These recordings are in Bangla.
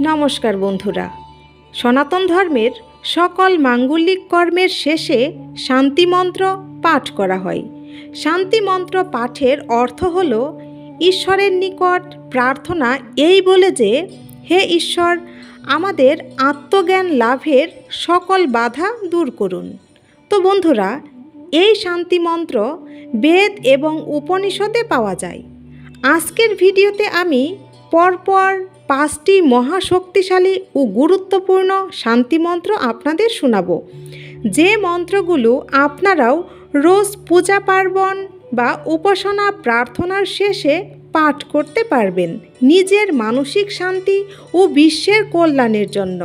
নমস্কার বন্ধুরা। সনাতন ধর্মের সকল মাঙ্গলিক কর্মের শেষে শান্তি মন্ত্র পাঠ করা হয়। শান্তি মন্ত্র পাঠের অর্থ হল, ঈশ্বরের নিকট প্রার্থনা এই বলে যে, হে ঈশ্বর, আমাদের আত্মজ্ঞান লাভের সকল বাধা দূর করুন। তো বন্ধুরা, এই শান্তি মন্ত্র বেদ এবং উপনিষদে পাওয়া যায়। আজকের ভিডিওতে আমি পরপর পাঁচটি মহাশক্তিশালী ও গুরুত্বপূর্ণ শান্তি মন্ত্র আপনাদের শোনাবো। যে মন্ত্রগুলো আপনারাও রোজ পূজা পার্বণ বা উপাসনা প্রার্থনার শেষে পাঠ করতে পারবেন নিজের মানসিক শান্তি ও বিশ্বের কল্যাণের জন্য।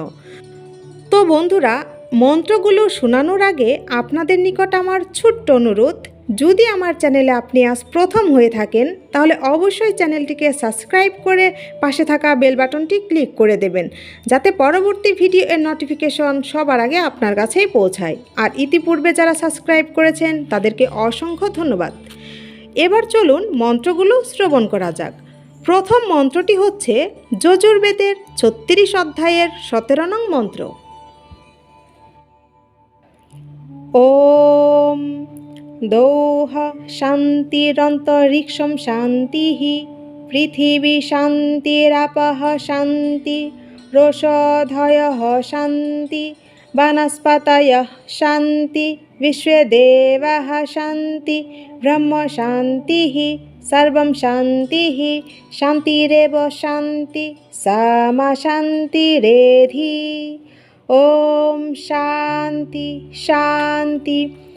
তো বন্ধুরা, মন্ত্রগুলো শোনানোর আগে আপনাদের নিকট আমার ছোট্ট অনুরোধ যদি আমার চ্যানেলে আপনি আজ প্রথম হয়ে থাকেন, তাহলে অবশ্যই চ্যানেলটিকে সাবস্ক্রাইব করে পাশে থাকা বেল বাটনটি ক্লিক করে দেবেন, যাতে পরবর্তী ভিডিও এর নোটিফিকেশন সবার আগে আপনার কাছেই পৌঁছায়। আর ইতিপূর্বে যারা সাবস্ক্রাইব করেছেন, তাদেরকে অসংখ্য ধন্যবাদ। এবার চলুন মন্ত্রগুলো শ্রবণ করা যাক। প্রথম মন্ত্রটি হচ্ছে যজুর্বেদের ছত্রিশ অধ্যায়ের সতেরো নং মন্ত্র। ওম দৌহ শান্তিরন্তরিক্ষম শান্তি পৃথিবী শান্তিরাপহ শান্তি রোষধয় শান্তি, বনস্পতয় শান্তি বিশ্বদেবাः শান্তি, ব্রহ্ম শান্তি সর্বম শান্তি শান্তিরেব শান্তি, সামা শান্তিরেধি ওম শান্তি শান্তি।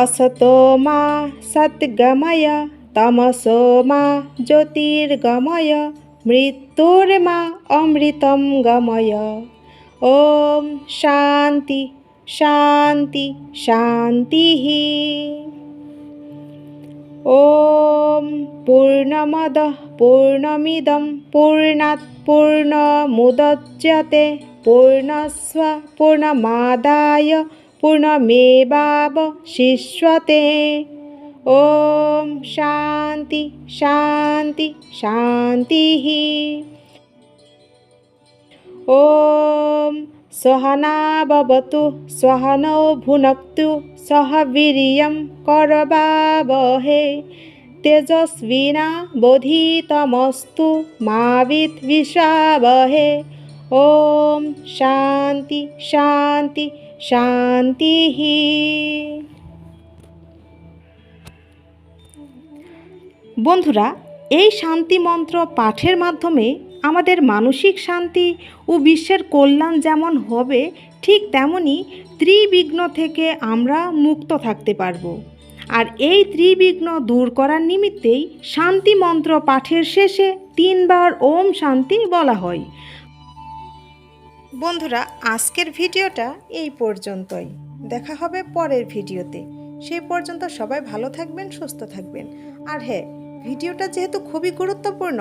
असतो मा सद्गमय तमसो मा ज्योतिर्गमय मृत्युर्मा अमृतं गमय ॐ शान्ति शान्ति शान्तिः ॐ पूर्णमदः पूर्णमिदं पूर्णात् पूर्णमुदच्यते पूर्णस्व पूर्णमादाय पूर्णमेवावशिष्यते ॐ शान्ति शान्ति शान्तिः ॐ सहना भवतु सहनौ भुनक्तु सह वीर्यं करवावहे तेजस्विना बोधितमस्तु मा विद्विषावहे ॐ शान्ति शान्ति শান্তিः বন্ধুরা, এই শান্তি মন্ত্র পাঠের মাধ্যমে আমাদের মানসিক শান্তি ও বিশ্বের কল্যাণ যেমন হবে, ঠিক তেমনি ত্রিবিঘ্ন থেকে আমরা মুক্ত থাকতে পারব। আর এই ত্রিবিঘ্ন দূর করার নিমিত্তেই শান্তি মন্ত্র পাঠের শেষে তিনবার ওম শান্তি বলা হয়। বন্ধুরা, আজকের ভিডিওটা এই পর্যন্তই। দেখা হবে পরের ভিডিওতে। সেই পর্যন্ত সবাই ভালো থাকবেন, সুস্থ থাকবেন। আর হ্যাঁ ভিডিওটা যেহেতু খুবই গুরুত্বপূর্ণ,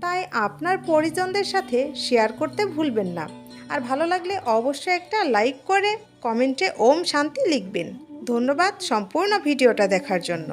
তাই আপনার পরিজনদের সাথে শেয়ার করতে ভুলবেন না। আর ভালো লাগলে অবশ্যই একটা লাইক করে, কমেন্টে ওম শান্তি লিখবেন। ধন্যবাদ সম্পূর্ণ ভিডিওটা দেখার জন্য।